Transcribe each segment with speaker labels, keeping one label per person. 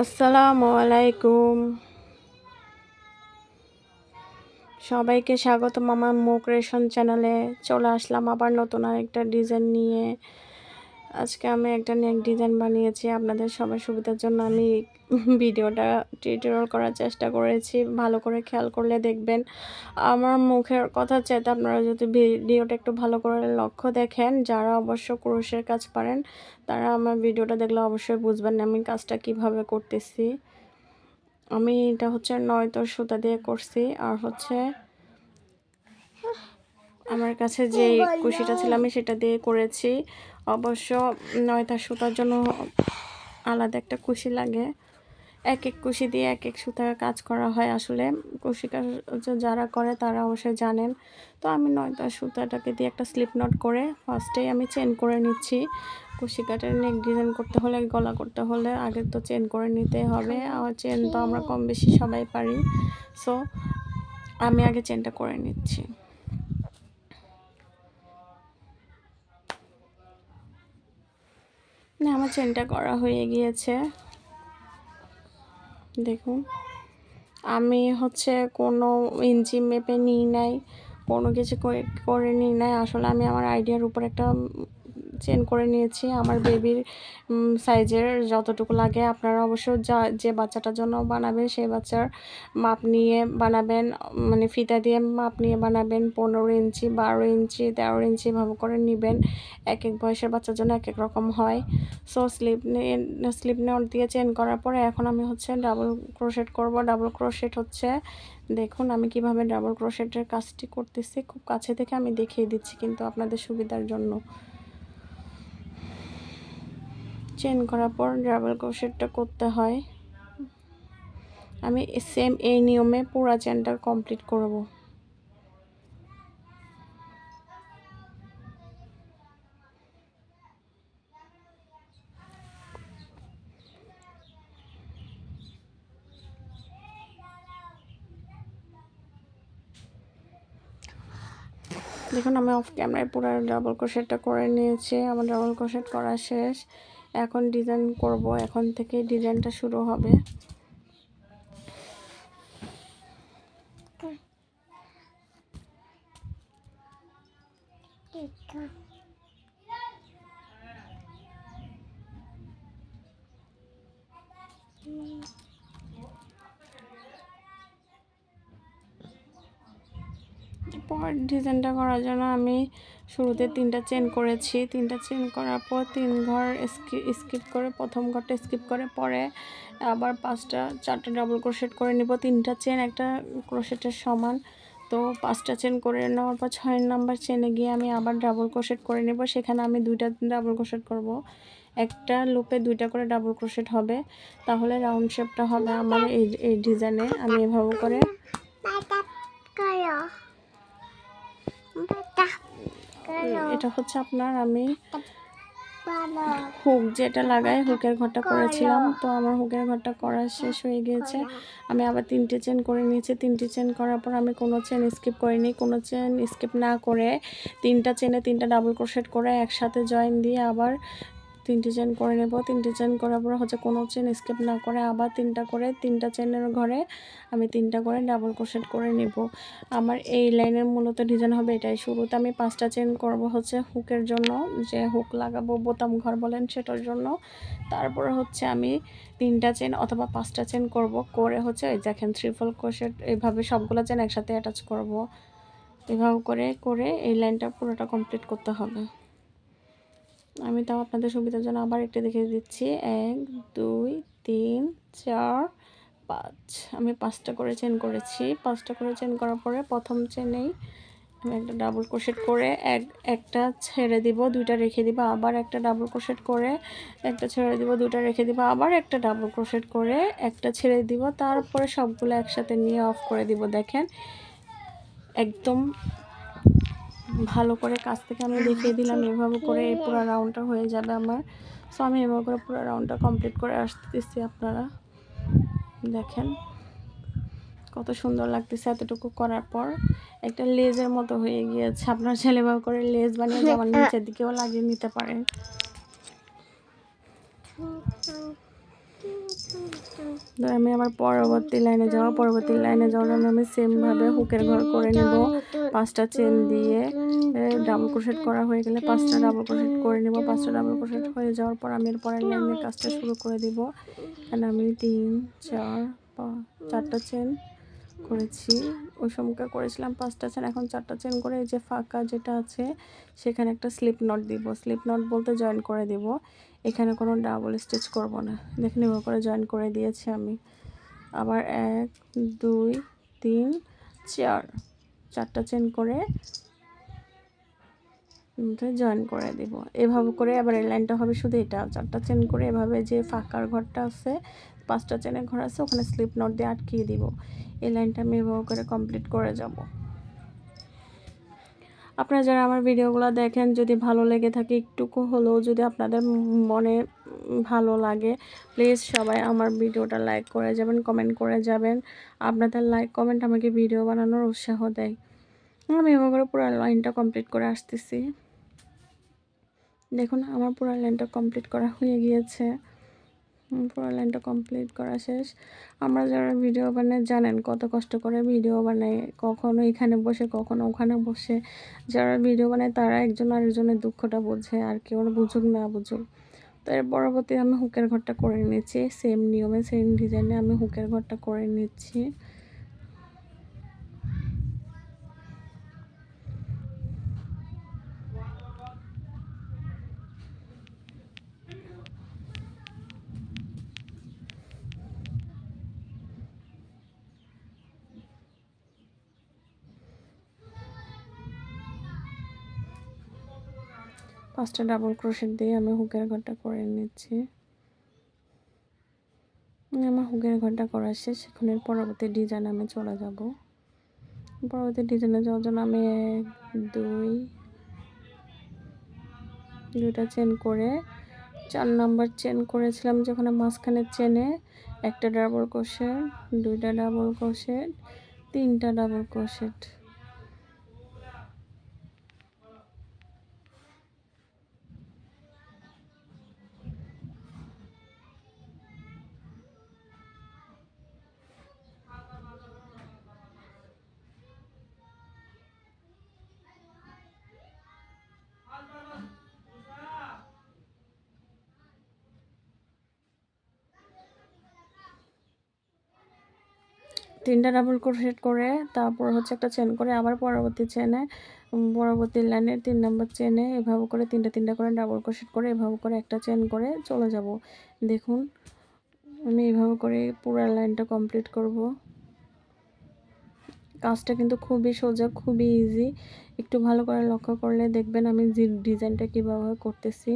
Speaker 1: আসসালামু আলাইকুম সবাইকে স্বাগতম আমার মুখ রেশন চ্যানেলে চলে আসলাম আবার নতুন আরেকটা ডিজাইন নিয়ে। আজকে আমি একটা নেক ডিজাইন বানিয়েছি, আপনাদের সবার সুবিধার জন্য আমি ভিডিওটা টিউটোরিয়াল করার চেষ্টা করেছি, ভালো করে খেয়াল করলে দেখবেন। আমার মুখের কথা চাইতে আপনারা যদি ভিডিওটা একটু ভালো করে লক্ষ্য দেখেন, যারা অবশ্য ক্রুশের কাজ পারেন, তারা আমার ভিডিওটা দেখলে অবশ্যই বুঝবেন না আমি কাজটা কীভাবে করতেছি। আমি এটা হচ্ছে নয়তো সুতা দিয়ে করছি, আর হচ্ছে আমার কাছে যে কুশিটা ছিল আমি সেটা দিয়ে করেছি। অবশ্য নয়তা সুতার জন্য আলাদা একটা কুশি লাগে। এক এক কুশি দিয়ে এক এক সুতার কাজ করা হয় আসলে। কুশি কাজ যারা করে তারা অবশ্যই জানেন। তো আমি নয়তা সুতাটাকে দিয়ে একটা স্লিপ নট করে ফার্স্টেই আমি চেন করে নিচ্ছি। কুশি কাটের নেক ডিজাইন করতে হলে গলা করতে হলে আগে তো চেন করে নিতে হবে। আর চেন তো আমরা কম বেশি সবাই পারি। সো আমি আগে চেনটা করে নিচ্ছি। না, আমার চেনটা করা হয়ে গিয়েছে। দেখুন। আমি হচ্ছে কোনো ইঞ্চি মেপে নিই নাই, কোনো কিছু করে নিই নাই। আসলে আমি আমার আইডিয়ার উপর একটা চেন করে নিয়েছি। আমার বেবির সাইজের যতটুকু লাগে আপনারা অবশ্য যা, যে বাচ্চাটার জন্য বানাবেন সেই বাচ্চার মাপ নিয়ে বানাবেন মানে ফিতা দিয়ে মাপ নিয়ে বানাবেন, পনেরো ইঞ্চি, বারো ইঞ্চি, তেরো ইঞ্চি ভাবে করে নেবেন। এক এক বয়সের বাচ্চার জন্য এক এক রকম হয়। সো স্লিপ নিয়ে স্লিপ নেওয়ার দিয়ে চেন করার পরে এখন আমি হচ্ছে ডাবল ক্রোশেট করব। ডাবল ক্রোশেট হচ্ছে, দেখুন আমি কীভাবে ডাবল ক্রোশেটের কাজটি করতেছি। খুব কাছে থেকে আমি দেখিয়ে দিচ্ছি কিন্তু আপনাদের সুবিধার জন্য। চেন করার পর ডাবল ক্রোশেটটা করতে হয়। আমি সেম এই নিয়মে পুরা চেনটা কমপ্লিট করব। দেখুন, আমি অফ ক্যামেরায় পুরো ডাবল ক্রোশেটটা করে নিয়েছি। আমার ডাবল ক্রোশেট করা শেষ। এখন ডিজাইন করব এখন থেকে ডিজাইনটা শুরু হবে। পর ডিজাইনটা করার জন্য আমি শুরুতে তিনটা চেন করেছি। তিনটা চেন করার পর তিন ঘর স্কিপ করে, প্রথম ঘরটা স্কিপ করে, পরে আবার পাঁচটা, চারটা ডাবল ক্রোশেট করে নিব। তিনটা চেন একটা ক্রোশেটের সমান। তো পাঁচটা চেন করে নেওয়ার পর ছয় নাম্বার চেনে গিয়ে আমি আবার ডাবল ক্রোশেট করে নেব। সেখানে আমি দুইটা ডাবল ক্রোশেট করব। একটা লুপে দুইটা করে ডাবল ক্রোশেট হবে। তাহলে রাউন্ড শেপটা হবে আমার এই এই ডিজাইনে আমি এভাবে করে। এটা হচ্ছে আপনার আমি হুক যেটা লাগাই হুকের ঘরটা করেছিলাম। তো আমার হুকের ঘরটা করা শেষ হয়ে গিয়েছে। আমি আবার তিনটে চেন করে নিয়েছি। তিনটে চেন করার পর আমি কোনো চেন স্কিপ করিনি। কোনো চেন স্কিপ না করে তিনটা চেনে তিনটা ডাবল ক্রোশেট করে একসাথে জয়েন দিয়ে আবার তিনটে চেন করে নেব। তিনটে চেন করার পর হচ্ছে কোনো চেন স্কেপ না করে আবার তিনটা করে, তিনটা চেনের ঘরে আমি তিনটা করে ডাবল ক্রোশেট করে নেব। আমার এই লাইনের মূলত ডিজাইন হবে এটাই। শুরুতে আমি পাঁচটা চেন করব হচ্ছে হুকের জন্য, যে হুক লাগাবো বোতাম ঘর বলেন সেটার জন্য। তারপরে হচ্ছে আমি তিনটা চেন অথবা পাঁচটা চেন করব করে হচ্ছে এই দেখেন থ্রিফল ক্রোশেট এইভাবে সবগুলো চেন একসাথে অ্যাটাচ করব। এভাবে করে করে এই লাইনটা পুরোটা কমপ্লিট করতে হবে। আমি তাও আপনাদের সুবিধার জন্য আবার একটা দেখে দিচ্ছি। এক, দুই, তিন, চার, পাঁচ। আমি পাঁচটা করে চেন করেছি। পাঁচটা করে চেন করার পরে প্রথম চেনেই আমি একটা ডাবল ক্রোশেট করে এক, একটা ছেড়ে দিব, দুইটা রেখে দিব, আবার একটা ডাবল ক্রোশেট করে একটা ছেড়ে দিব, দুইটা রেখে দিব, আবার একটা ডাবল ক্রোশেট করে একটা ছেড়ে দিব, তারপরে সবগুলো একসাথে নিয়ে অফ করে দিব, দেখেন। একদম ভালো করে কাছ থেকে আমি দেখিয়ে দিলাম, এভাবে করে এই পুরো রাউন্ডটা হয়ে যাবে আমার। সো আমি এভাবে করে পুরো রাউন্ডটা কমপ্লিট করে আসতে আসতেছি আপনারা। দেখেন কত সুন্দর লাগতেছে এতটুকু করার পর। একটা লেজের মতো হয়ে গিয়েছে। আপনার ছেলে করে লেজ বানিয়ে যেমন নিচের দিকেও লাগিয়ে নিতে পারেন আমি আবার পরবর্তী লাইনে যাওয়া পরবর্তী লাইনে যাওয়ার জন্য আমি সেমভাবে হুকের ঘর করে নেব। পাঁচটা চেন দিয়ে ডাবল ক্রোশেট করা হয়ে গেলে পাঁচটা ডাবল ক্রোশেট করে নেব। পাঁচটা ডাবল ক্রোশেট হয়ে যাওয়ার পর আমি এরপরে লাইনের কাজটা শুরু করে দিব। এখানে আমি তিন, চার, পাঁচ, চারটা চেন করেছি। ওই সময়কার করেছিলাম পাঁচটা চেন এখন চারটা চেন করে এই যে ফাঁকা যেটা আছে, সেখানে একটা স্লিপ নট দিব। স্লিপ নট বলতে জয়েন করে দিব। এখানে কোনো ডাবল স্টিচ করব না। দেখে নেব করে জয়েন করে দিয়েছি আমি। আবার এক, দুই, তিন, চার। চারটা চেন করে জয়েন করে দিব। এভাবে করে আবার এই লাইনটা হবে শুধু এটা। চারটা চেন করে এভাবে যে ফাঁকার ঘরটা আছে পাঁচটা চেনে ঘর আছে, ওখানে স্লিপ নট দিয়ে আটকিয়ে দিব। এই লাইনটা আমি এভাবে করে কমপ্লিট করে যাব। আপনারা যারা আমার ভিডিওগুলো দেখেন, যদি ভালো লেগে থাকে একটুকু হলেও যদি আপনাদের মনে ভালো লাগে প্লিজ সবাই আমার ভিডিওটা লাইক করে যাবেন কমেন্ট করে যাবেন। আপনাদের লাইক কমেন্ট আমাকে ভিডিও বানানোর উৎসাহ দেয়। আমি এভাবে করে পুরো লাইনটা কমপ্লিট করে আসতেছি। দেখুন, আমার পুরো লাইনটা কমপ্লিট করা হয়ে গিয়েছে। পুরো লাইনটা কমপ্লিট করা শেষ। আমরা যারা ভিডিও বানাই জানেন কত কষ্ট করে ভিডিও বানাই কখনো এখানে বসে, কখনো ওখানে বসে। যারা ভিডিও বানায় তারা একজন আরেকজনের দুঃখটা বোঝে আর কেউ বুঝুক না বুঝুক। তো এর পরবর্তী আমি হুকের ঘরটা করে নিচ্ছি সেম নিয়মে সেম ডিজাইনে আমি হুকের ঘরটা করে নিচ্ছি। পাঁচটা ডাবল ক্রোশেট দিয়ে আমি হুকের ঘরটা করে নিচ্ছি। আমার হুকের ঘরটা করা শেষ, এখন পরবর্তী ডিজাইন আমি চলে যাব। পরবর্তী ডিজাইনে যাওয়ার জন্য আমি এক দুই, দুইটা চেন করে, চার নাম্বার চেন করেছিলাম যেখানে মাঝখানে চেনে একটা ডাবল ক্রোশেট দুইটা ডাবল ক্রোশেট তিনটা ডাবল ক্রোশেট তিনটা ডাবল ক্রোশেট করে, তারপর হচ্ছে একটা চেন করে, আবার পরবর্তী চেনে পরবর্তী লাইনে তিন নম্বর চেনে এভাবে করে তিনটা তিনটা করে ডাবল ক্রোশেট করে এভাবে করে একটা চেন করে চলে যাব। দেখুন, আমি এভাবে করে পুরো লাইনটা কমপ্লিট করব। কাজটা কিন্তু খুবই সোজা, খুবই ইজি একটু ভালো করে লক্ষ্য করলে দেখবেন আমি ডিজাইনটা কীভাবে করতেছি।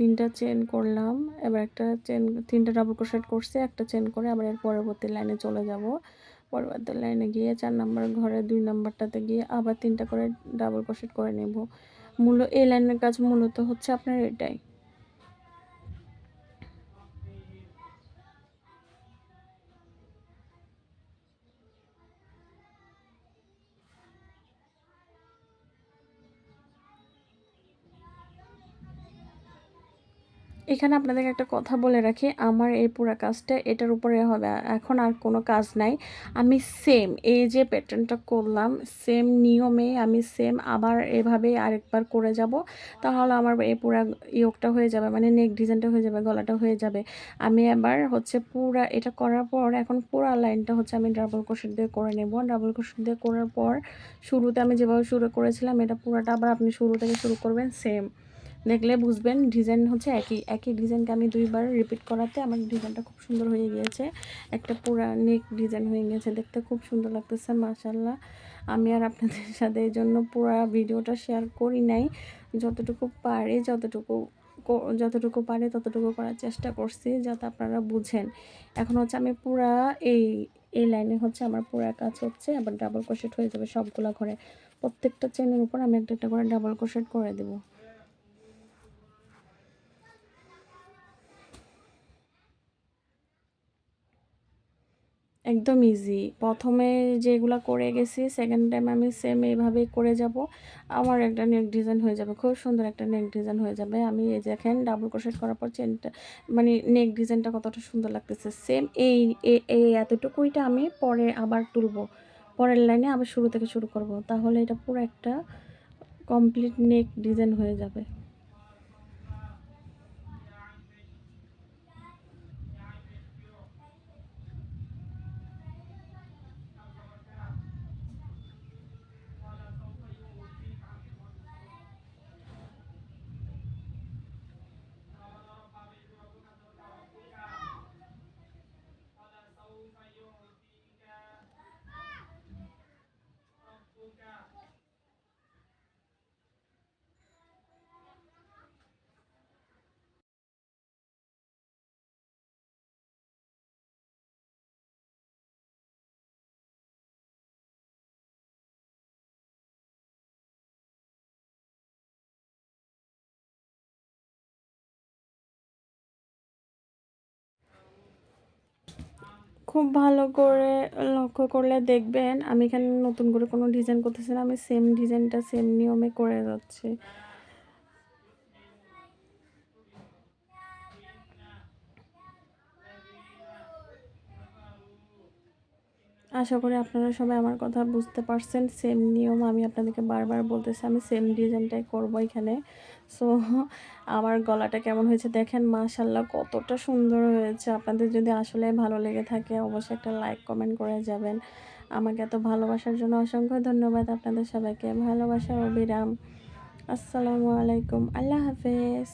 Speaker 1: তিনটা চেন করলাম। এবার একটা চেন তিনটা ডাবল ক্রোশেট করছে, একটা চেন করে আবার এর পরবর্তী লাইনে চলে যাব। পরবর্তী লাইনে গিয়ে চার নাম্বার ঘরে, দুই নাম্বারটাতে গিয়ে আবার তিনটা করে ডাবল ক্রোশেট করে নেব। মূল, এই লাইনের কাজ মূলত হচ্ছে আপনার এটাই। এখানে আপনাদেরকে একটা কথা বলে রাখি, আমার এই পুরো কাজটা এটার উপরে হবে। এখন আর কোনো কাজ নাই। আমি সেম এই যে প্যাটার্নটা করলাম সেম নিয়মে আমি সেম আবার এভাবেই আরেকবার করে যাব। তাহলে আমার এই পুরা ইয়োগটা হয়ে যাবে মানে নেক ডিজাইনটা হয়ে যাবে, গলাটা হয়ে যাবে। আমি আবার হচ্ছে পুরা এটা করার পর এখন পুরা লাইনটা হচ্ছে আমি ডাবল ক্রোশেট দিয়ে করে নেব। ডাবল ক্রোশেট দিয়ে করার পর শুরুতে আমি যেভাবে শুরু করেছিলাম, এটা পুরাটা আবার আপনি শুরু থেকে শুরু করবেন সেম দেখলে বুঝবেন ডিজাইন হচ্ছে একই একই ডিজাইনকে আমি দুইবার রিপিট করাতে আমার ডিজাইনটা খুব সুন্দর হয়ে গিয়েছে। একটা পুরা নেক ডিজাইন হয়ে গিয়েছে, দেখতে খুব সুন্দর লাগতেছে মাশাল্লাহ আমি আর আপনাদের সাথে এই জন্য পুরা ভিডিওটা শেয়ার করি নাই। যতটুকু পারি যতটুকু যতটুকু পারে ততটুকু করার চেষ্টা করছি যাতে আপনারা বুঝেন। এখন হচ্ছে আমি পুরা এই এই লাইনে হচ্ছে আমার পুরা কাজ হচ্ছে, আবার ডাবল ক্রোশেট হয়ে যাবে সবগুলা ঘরে। প্রত্যেকটা চেনের উপর আমি একটা একটা করে ডাবল ক্রোশেট করে দেবো। একদম ইজি প্রথমে যেগুলো করে গেছি সেকেন্ড টাইম আমি সেম এইভাবেই করে যাব। আমার একটা নেক ডিজাইন হয়ে যাবে, খুব সুন্দর একটা নেক ডিজাইন হয়ে যাবে। আমি এই দেখেন ডাবল ক্রোশেট করার পর চেনটা মানে নেক ডিজাইনটা কতটা সুন্দর লাগতেছে। সেম এই এই এতটুকুইটা আমি পরে আবার তুলবো। পরের লাইনে আবার শুরু থেকে শুরু করব। তাহলে এটা পুরো একটা কমপ্লিট নেক ডিজাইন হয়ে যাবে। খুব ভালো করে লক্ষ্য করলে দেখবেন আমি এখানে নতুন করে কোনো ডিজাইন করতেছি না, আমি সেম ডিজাইনটা সেম নিয়মে করে যাচ্ছি। আশা করি আপনারা সবাই আমার কথা বুঝতে পারছেন সেম নিয়ম আমি আপনাদেরকে বারবার বলতেছি, আমি সেম ডিজাইনটাই করব এখানে। সো আমার গলাটা কেমন হয়েছে দেখেন মাশাল্লাহ কতটা সুন্দর হয়েছে। আপনাদের যদি আসলে ভালো লেগে থাকে অবশ্যই একটা লাইক কমেন্ট করে যাবেন। আমাকে এত ভালোবাসার জন্য অসংখ্য ধন্যবাদ আপনাদের সবাইকে। ভালোবাসা অবিরাম। বিরাম আসসালামু আলাইকুম। আল্লাহ হাফেজ।